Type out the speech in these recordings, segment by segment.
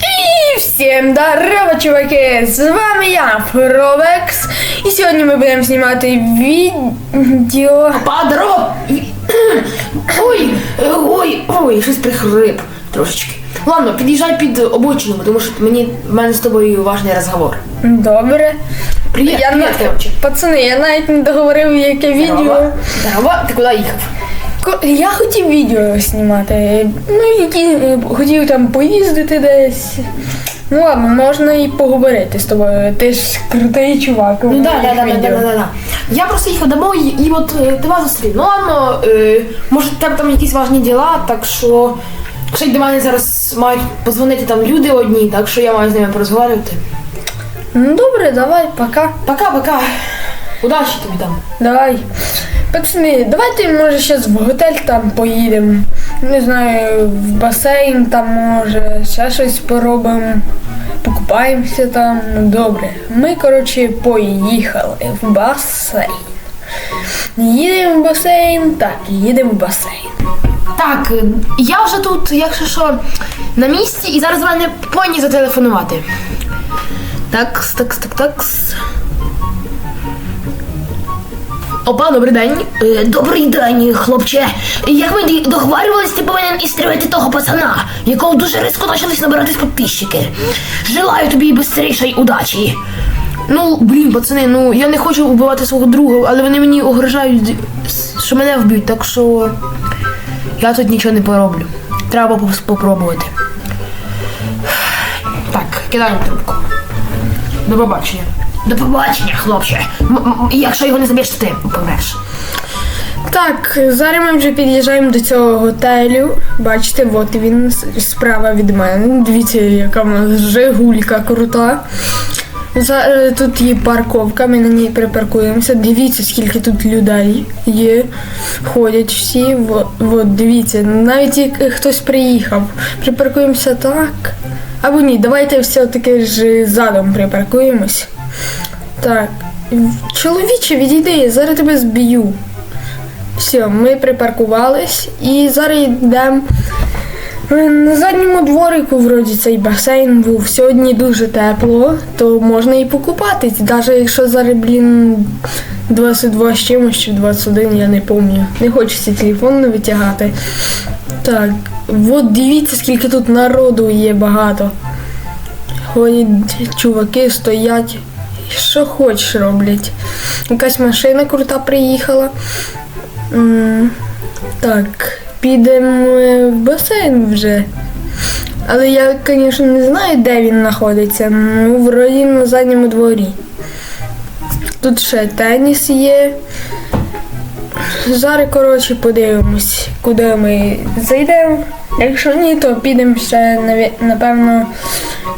І всім здорово, чуваки! З вами я, Фровекс. І сьогодні ми будемо знімати відео. Падро! Ой, ой, ой, щось прихрип трошечки. Ладно, під'їжджай під обочину, тому що мені в мене з тобою важний розговор. Добре. Привіт, я привіт, на- коротше. Пацани, я навіть не договорив, яке відео. Здорово. Здорово, ти куди їхав? Я хотів відео знімати. Ну, які е, хотів там поїздити десь. Ну ладно, можна і поговорити з тобою. Ти ж крутий чувак. Ну да, да, да, да, да, да, да. Я просто їхав домой і от е, тебе зустрів. Ну ладно, е, може тебе там якісь важні діла, так що. Ще й до мене зараз мають позвонити там люди одні, так що я маю з ними порозговорювати. Ну добре, давай, пока. Пока-пока. Удачі тобі там. Давай. Пацани, давайте, може, зараз в готель там поїдемо. Не знаю, в басейн там може, ще щось поробимо. Покупаємося там. Добре. Ми, коротше, поїхали в басейн. Їдемо в басейн, так, їдемо в басейн. Так, я вже тут, якщо що, на місці, і зараз мене повинні зателефонувати. Так, так, так, так. Опа, добрий день. Е, Добрий день, хлопче. Як ми договарювались, ти повинен істрелити того пацана, якого дуже різко почались набиратись підписчики. Желаю тобі бистрішої удачі. Ну, блін, пацани, ну я не хочу вбивати свого друга, але вони мені угрожають, що мене вб'ють, так що я тут нічого не пороблю. Треба попробувати. Так, кидаємо трубку. До побачення. До побачення, хлопче. М- якщо його не заб'єш, то ти помреш. Так, зараз ми вже під'їжджаємо до цього готелю. Бачите, от він справа від мене. Дивіться, яка в нас жигулька крута. За- Тут є парковка, ми на ній припаркуємося. Дивіться, скільки тут людей є. Ходять всі. Во- От, дивіться, навіть як хтось приїхав. Припаркуємося так. Або ні, давайте все-таки ж задом припаркуємось. Так. Чоловіче, відійди, зараз тебе зб'ю. Все, ми припаркувались і зараз йдемо. Е, На задньому дворику вроді цей басейн був. Сьогодні дуже тепло, то можна і покупатись. Навіть якщо зараз, блін, 22 з чимось чи 21, я не пам'ятаю. Не хочеться телефон не витягати. Так, от дивіться, скільки тут народу є багато. Ходять чуваки, стоять. Що хочеш роблять. Якась машина крута приїхала. Так, підемо в басейн вже. Але я, звісно, не знаю, де він знаходиться. Ну, вроді на задньому дворі. Тут ще теніс є. Зараз, коротше, подивимось, куди ми зайдемо. Якщо ні, то підемо ще, напевно,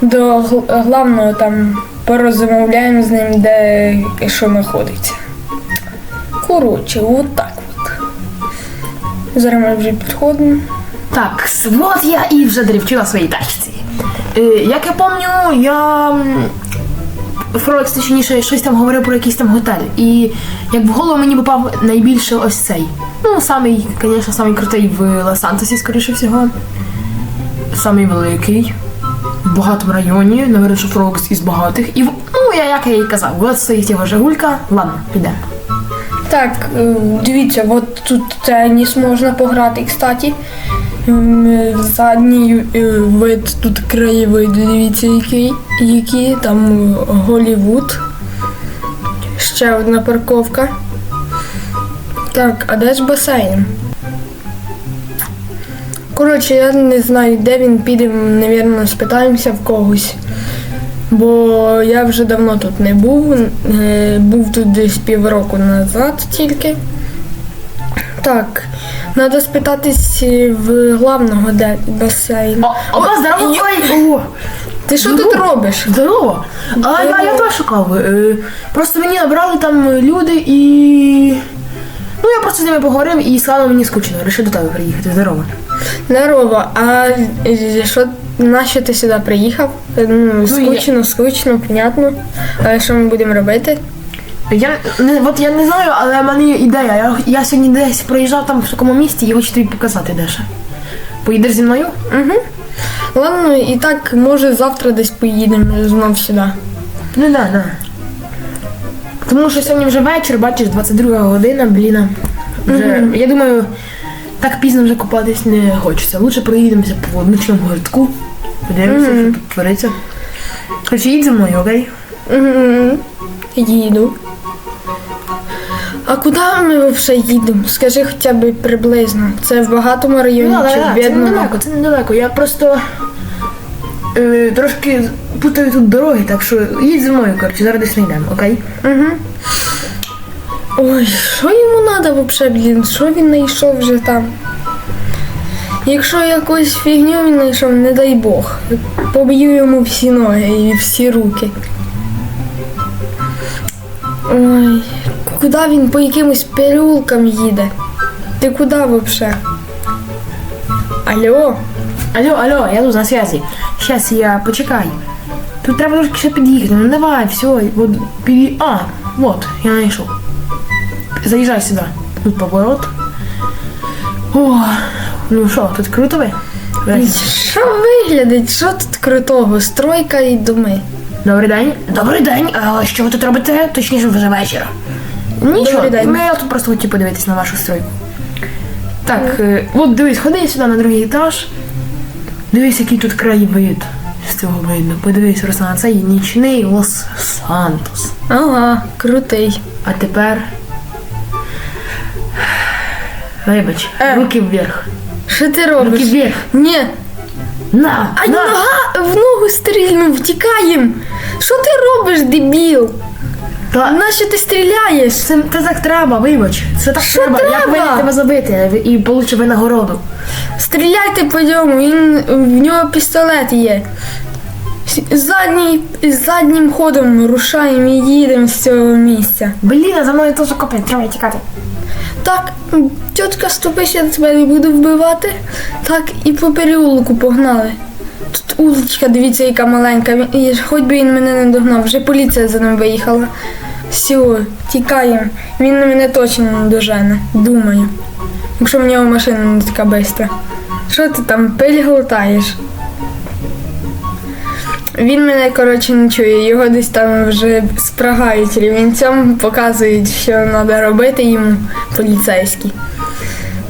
до главного там порозмовляємо з ним, де що знаходиться. Коротше, от так от. Зараз ми вже підходимо. Так, от я і вже дрівчу своїй тачці. Е, як я пам'ятаю, я. м, Фролекс, точніше, щось там говорив про якийсь там готель. І як в голову мені попав найбільше ось цей. Ну, самий, звісно, самий крутий в Лос-Сантосі, скоріше всього. Самий великий. В багатому районі. Навіть, що Фролекс із багатих. І ну, я як я і казав, от стоїть його жигулька. Ладно, підемо. Так, е, дивіться, от тут теніс можна пограти, кстати. Задній е, вид, тут краєвид, дивіться, який, який там е, Голівуд. Ще одна парковка. Так, а де ж басейн? Коротше, я не знаю, де він піде, напевно, спитаємося в когось. Бо я вже давно тут не був. е, Був тут десь півроку назад тільки. Так, треба спитатись в главного де басейну. О, опа, здорово, о. Ти що тут робиш? Здорово! А я, я теж шукав. Е, просто мені набрали там люди і. Ну я просто з ними поговорив і сказали мені скучно, вирішив до тебе приїхати. Здорово. Здорово, а е, що, нащо ти сюди приїхав? Ну, скучно, скучно, понятно. А що ми будемо робити? Я не от я не знаю, але в мене є ідея. Я, я сьогодні десь проїжджав там в такому місті і хочу тобі показати дещо. Поїдеш зі мною? Угу. Ладно, і так, може, завтра десь поїдемо знов сюди. Ну да, да. Тому що сьогодні вже вечір, бачиш, 22 година, блін. Вже, я думаю, так пізно вже купатись не хочеться. Лучше проїдемося по водничному гуртку. Подивимося, що тут твориться. Короче, їдь за мною, окей? Мгм. Їду. А куди ми взагалі їдемо? Скажи хоча б приблизно. Це в багатому районі Ну, чи в це бідному? недалеко, це недалеко. Я просто е, трошки путаю тут дороги, так що їдь за мною, коротше, зараз десь знайдемо, окей? Угу. Ой, що йому треба взагалі, блін? Що він знайшов вже там? Якщо якусь фігню він знайшов, не дай Бог. Поб'ю йому всі ноги і всі руки. Ой, куди він по якимось переулкам їде? Ти куди взагалі? Алло? Алло, алло, я тут на связи. Сейчас я почекай. Тут треба трошки ще під'їхати. Ну давай, все, вот під'ї... А, вот, я знайшов. Заїжджай сюди. Тут поворот. О, ну що, тут круто ви? Що виглядить? Що тут крутого? Стройка і доми. Добрий день. Добрий день, а що ви тут робите? Точніше, вже вечір. Нічого, Добрий день. ми я тут просто хотів подивитись на вашу стройку. Так, е, от дивись, ходи сюди на другий етаж. Дивись, який тут краєвид з цього видно. Подивись, Руслан, це є нічний Лос-Сантос. Ага, крутий. А тепер. Вибач, Е. руки вверх. Що ти Руки робиш? вверх. Ні. На! А на. нога в ногу стрільнув, втікаєм. Що ти робиш, дебіл? Та, Нащо ти стріляєш? це, це так треба, вибач. Це так Що треба. Як треба? мені тебе забити і получив винагороду. Стріляйте по ньому, він в нього пістолет є. Задній, заднім ходом рушаємо і їдемо з цього місця. Блін, за мною теж копить, треба тікати. Так, тітка, ступись, я тебе не буду вбивати. Так, і по переулку погнали. Тут уличка, дивіться, яка маленька. Хоч би він мене не догнав, вже поліція за ним виїхала. Все, тікаємо. Він мене точно не дожене, думаю. Якщо в нього машина не така бистра. Що ти там пиль глотаєш? Він мене, коротше, не чує, його десь там вже спрагають рівенцем, показують, що треба робити йому поліцейські.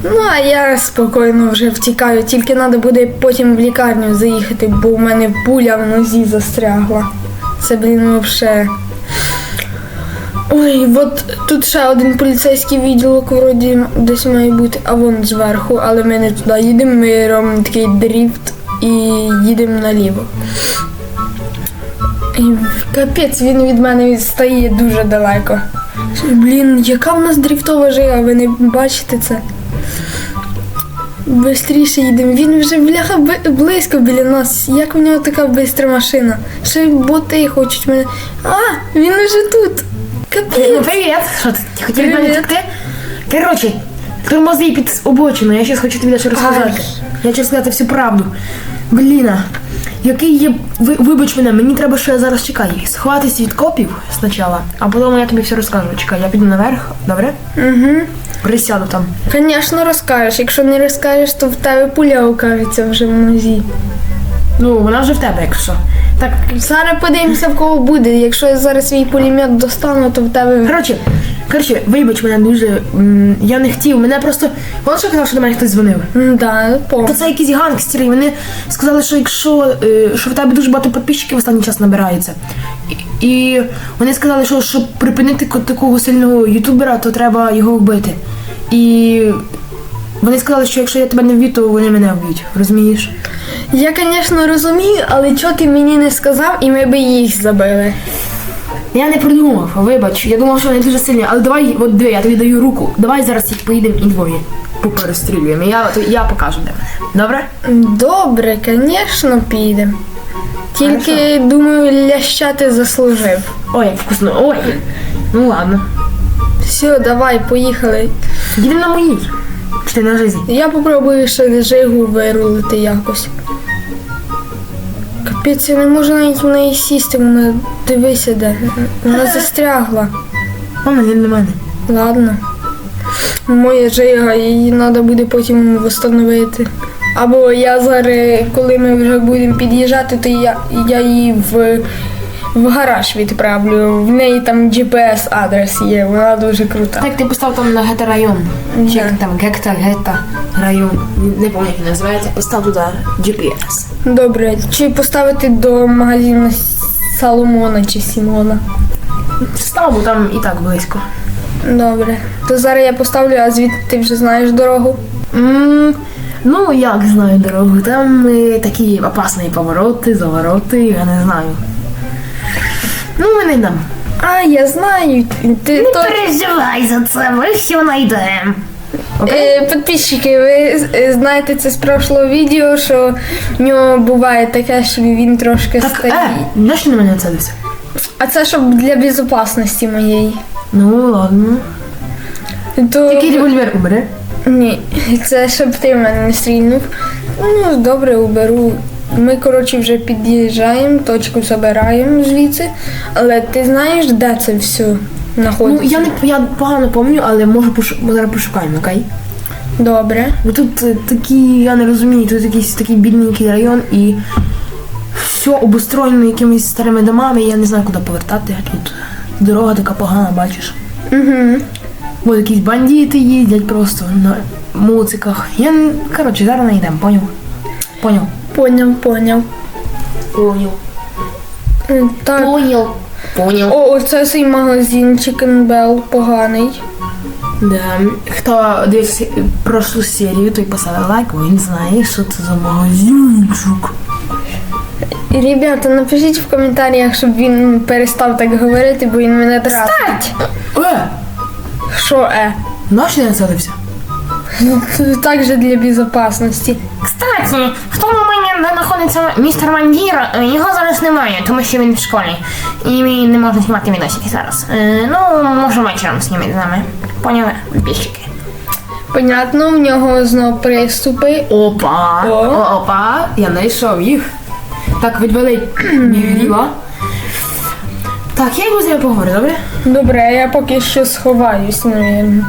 Ну, а я спокійно вже втікаю, тільки треба буде потім в лікарню заїхати, бо у мене пуля в нозі застрягла. Це, блін, взагалі. Ой, от тут ще один поліцейський відділок вроді десь має бути, а вон зверху, але ми не туди їдемо, ми робимо такий дріфт і їдемо наліво. І капець, він від мене відстає дуже далеко. Блін, яка в нас дріфтова жига, ви не бачите це? Бистріше їдемо. Він вже бляха близько біля нас. Як в нього така бистра машина? Ще боти хочуть мене. А, він вже тут. Ну, Капець. привіт! Що ти ти хотів від мене Привіт. втекти? Коротше, тормози під обочину, я зараз хочу тобі дещо розказати. Я хочу сказати всю правду. Бліна, який є. Ви, вибач мене, мені треба ще зараз чекай. Сховатись від копів спочатку, а потім я тобі все розкажу. Чекай, я піду наверх, добре? Угу. Присяду там. Звісно, розкажеш. Якщо не розкажеш, то в тебе пуля окажеться вже в нозі. Ну, вона вже в тебе, якщо. Так, Зараз подивимося, в кого буде. Якщо я зараз свій пулемет достану, то в тебе. коротше, коротше, вибач мене дуже. м, Я не хотів, мене просто. Вона що казав, що до мене хтось дзвонив. М, Да, Та помню. це якісь гангстери. Вони сказали, що якщо е, що в тебе дуже багато підписчиків в останній час набирається. І, і вони сказали, що щоб припинити ко- такого сильного ютубера, то треба його вбити. І вони сказали, що якщо я тебе не вб'ю, то вони мене вб'ють. Розумієш? Я, звісно, розумію, але чого ти мені не сказав, і ми би їх забили. Я не придумав, вибач. Я думав, що вони дуже сильні. Але давай, от диви, я тобі даю руку. Давай зараз тільки поїдемо і двоє. Поперестрілюємо. Я, я покажу де. Добре? Добре, звісно, підемо. Тільки, думаю, ляща ти заслужив. Ой, як вкусно. Ой. Ну ладно. Все, давай, поїхали. Їдемо на моїй. Чи ти на жизнь? Я попробую ще жигу вирулити якось. Капець, я не можу навіть в неї сісти, вона дивися де. Вона застрягла. Мама, не до мене. Ладно. Моя жига, її треба буде потім встановити. Або я зараз, коли ми вже будемо під'їжджати, то я, я її в, в гараж відправлю. В неї там GPS-адрес є, вона дуже крута. Так, ти постав там на гета район. Чи як там гекта, гета район. Не пам'ятаю, як називається. Постав туди GPS. Добре, чи поставити до магазину Соломона чи Сімона? Став, бо там і так близько. Добре. То зараз я поставлю, а звідти ти вже знаєш дорогу. М, Ну, як знаю дорогу. Там е, такі опасні повороти, завороти, я не знаю. Ну, ми не йдемо. А, я знаю. Ти Не то... переживай за це, ми все знайдемо. Е, підписчики, ви е, знаєте це з прошлого відео, що в нього буває таке, що він трошки Так, старий. е, на що на мене це дивишся? А це щоб для безпечності моєї. Ну, ладно. То... Який револьвер убере? Ні, це щоб ти в мене не стрільнув. Ну, добре, уберу. Ми, коротше, вже під'їжджаємо, точку забираємо звідси. Але ти знаєш, де це все Ну, я не я погано пам'ятаю, але може пош... ми зараз пошукаємо, окей? Добре. Бо тут е, такі, я не розумію, тут якийсь такий бідненький район і все обустроєно якимись старими домами, і я не знаю, куди повертати. Тут дорога така погана, бачиш. Угу. Ось якісь бандити їздять просто на муциках. Я не- коротше, зараз не йдемо, поняв? Поняв. Поняв. Поняв. Е, Так. Понял. Понял. О, оце цей магазин Chicken Bell поганий. Да. Хто дивився прошлу серію, той поставив лайк, бо він знає, що це за магазинчик. Ребята, напишіть в коментарях, щоб він перестав так говорити, бо він мене тратить. Е! Що е? Наш не насадився? Це Так же для безпечності. Кстати, в знаходиться містер Мандір, е, його зараз немає, тому що він в школі. І він не можна знімати відосики зараз. Е, ну, може вечором знімати з нами. Поняли, підписчики? Понятно, в нього знов приступи. Опа! О. О, опа! Я знайшов їх. Так, відвели Мігріла. Так, я його з нею поговорю, добре? Добре, я поки що сховаюсь, навірно.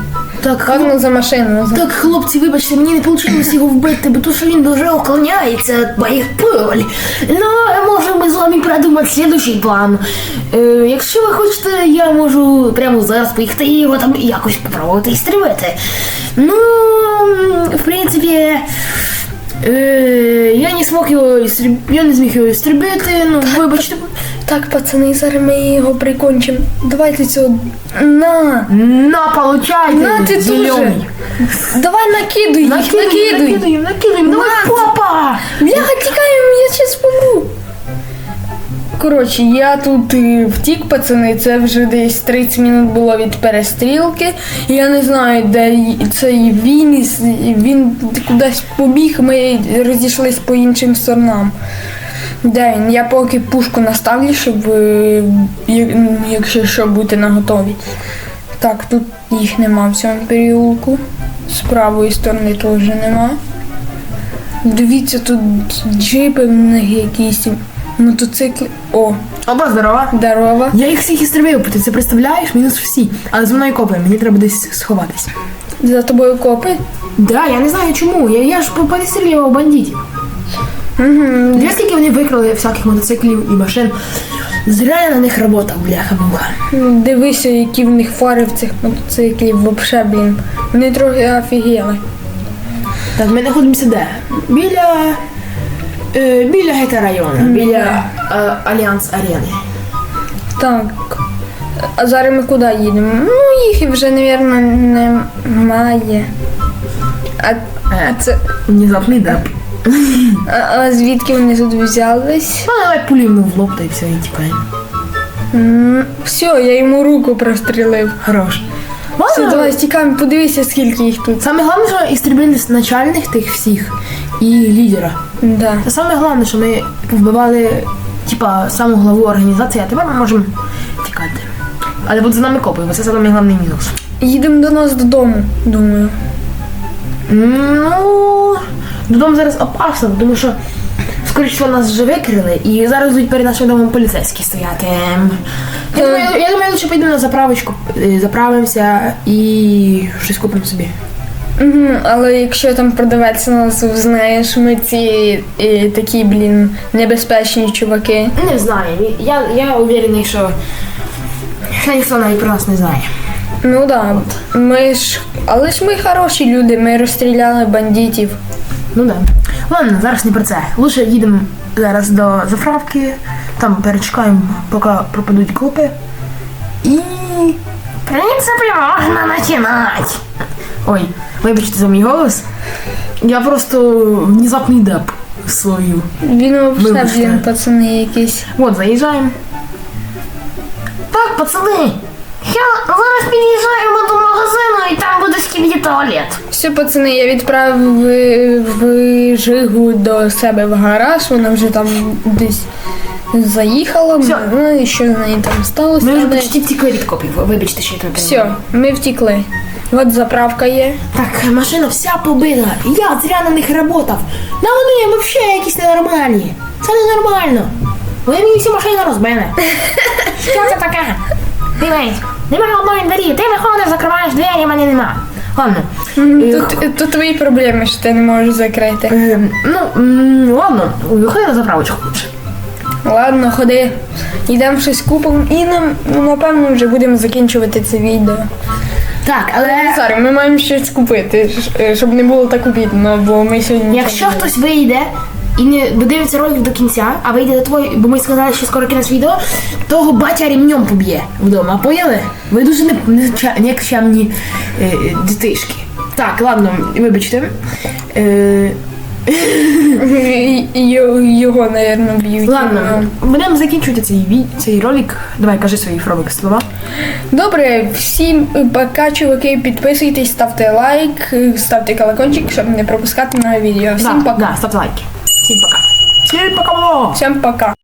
Так, Ладно, за машину. за- так, хлопці, вибачте, мені не вийшло його вбити, бо то, що він дуже Уклоняється від моїх пуль. Ну, може ми з вами придумати слідущий план. Е, якщо ви хочете, я можу Прямо зараз поїхати і його там якось попробувати і стрибати. Ну, в принципі, Е, я не смог його істріб... я не зміг його істрібити, ну вибачте. Так, пацани, зараз ми його прикончимо. Давайте цього. На! На, получайте! На, ти дуже. Давай накидуй їх, накидуй. накидуй, накидуй, давай, На. папа! Бляха, тікаємо, я зараз помру. Коротше, я тут втік, пацани, це вже десь 30 минут було від перестрілки. Я не знаю, де цей він, він кудись побіг, ми розійшлись по іншим сторонам. Де він? Я поки пушку наставлю, щоб е, якщо що бути наготові. Так, тут їх нема в цьому переулку. З правої сторони теж нема. Дивіться, тут джипи в них якісь, мотоцикли. О, Оба здорова. здорова. Я їх всіх істребив, ти це представляєш? Мінус всі. Але за мною копає, мені треба десь сховатися. За тобою копи. Да, я не знаю чому. Я, я ж понестрілював бандитів. Угу. Дві скільки вони викрали всяких мотоциклів і машин. Зря я на них работав, бляха муха. Дивися, які в них фари в цих мотоциклів, вообще, блін. Вони трохи офігели. Так, ми знаходимося де? Біля. Е, біля гета району, біля е, Альянс Арени. Так. А зараз ми куди їдемо? Ну, їх вже, мабуть, немає. А, а це. Внезапний деп. А, а звідки вони тут взялись? Ну, давай пулю йому в лоб та й все, і тікаємо. М, Все, я йому руку прострілив. Хорош. Все, давай стікаємо, подивися, скільки їх тут. Саме головне, що істребили начальних тих всіх і лідера. Да. Та саме головне, що ми вбивали типа саму главу організації, а тепер ми можемо тікати. Але будуть за нами копи, бо це саме головний мінус. Їдемо до нас додому, думаю. Ну, додому зараз опасно, тому що скоріше нас вже викрили і зараз будуть перед нашим домом поліцейські стояти. Я думаю, я думаю, лише поїдемо на заправочку, е, заправимося і щось купимо собі. Угу, але якщо там продавець нас знаєш, ми ці і, такі, блін, небезпечні чуваки. Не знаю. Я, я уверений, що, ніхто навіть про нас не знає. Ну да, ми ж. Але ж ми хороші люди, ми розстріляли бандитів. Ну да. Ладно, зараз не про це. Лучше їдемо зараз до заправки, там перечекаємо, поки пропадуть копи. І. В принципі, можна починати. Ой, вибачте за мій голос. Я просто внезапний деп свою. Він взагалі, блін, пацани якісь. От, заїжджаємо. Так, пацани, я зараз під'їжджаємо до магазину і там буде скіб'є туалет. Все, пацани, я відправив в, в Жигу до себе в гараж, вона вже там десь заїхала. Всьо. Ну і що з нею там сталося? Ми вже почти втікли від копів. Вибачте, що я тебе Все, ми втікли. От заправка є. Так, машина вся побита. Я зря на них работав. На вони взагалі якісь ненормальні. Це ненормально. Вони мені всі машини розбили. Що це таке? Дивись, нема одної двері, ти виходиш, закриваєш двері, мене нема. Ладно. Тут, тут твої проблеми, що ти не можеш закрити. Е, ну, м, ладно, виходи на заправочку. Ладно, ходи. Йдемо щось купимо і нам, ну, напевно, вже будемо закінчувати це відео. Так, але Зараз ми маємо щось купити, щоб не було так обідно, бо ми сьогодні. якщо хтось вийде і не додивиться ролик до кінця, а вийде до твої, бо ми сказали, що скоро кінець відео, того батя рівнем поб'є вдома. Поняли? Ви дуже не, не, ча- нікчемні е, е, дитишки. Так, ладно, вибачте. Е, його, його, б'ють. ладно, будемо закінчувати цей, ві- цей ролик. Давай, кажи свої фробик слова. Добре, всім пока, чуваки, підписуйтесь, ставте лайк, ставте колокольчик, щоб не пропускати нове відео. Всім да, пока. Да, ставте лайки. Всім пока. Всім пока! Всім пока.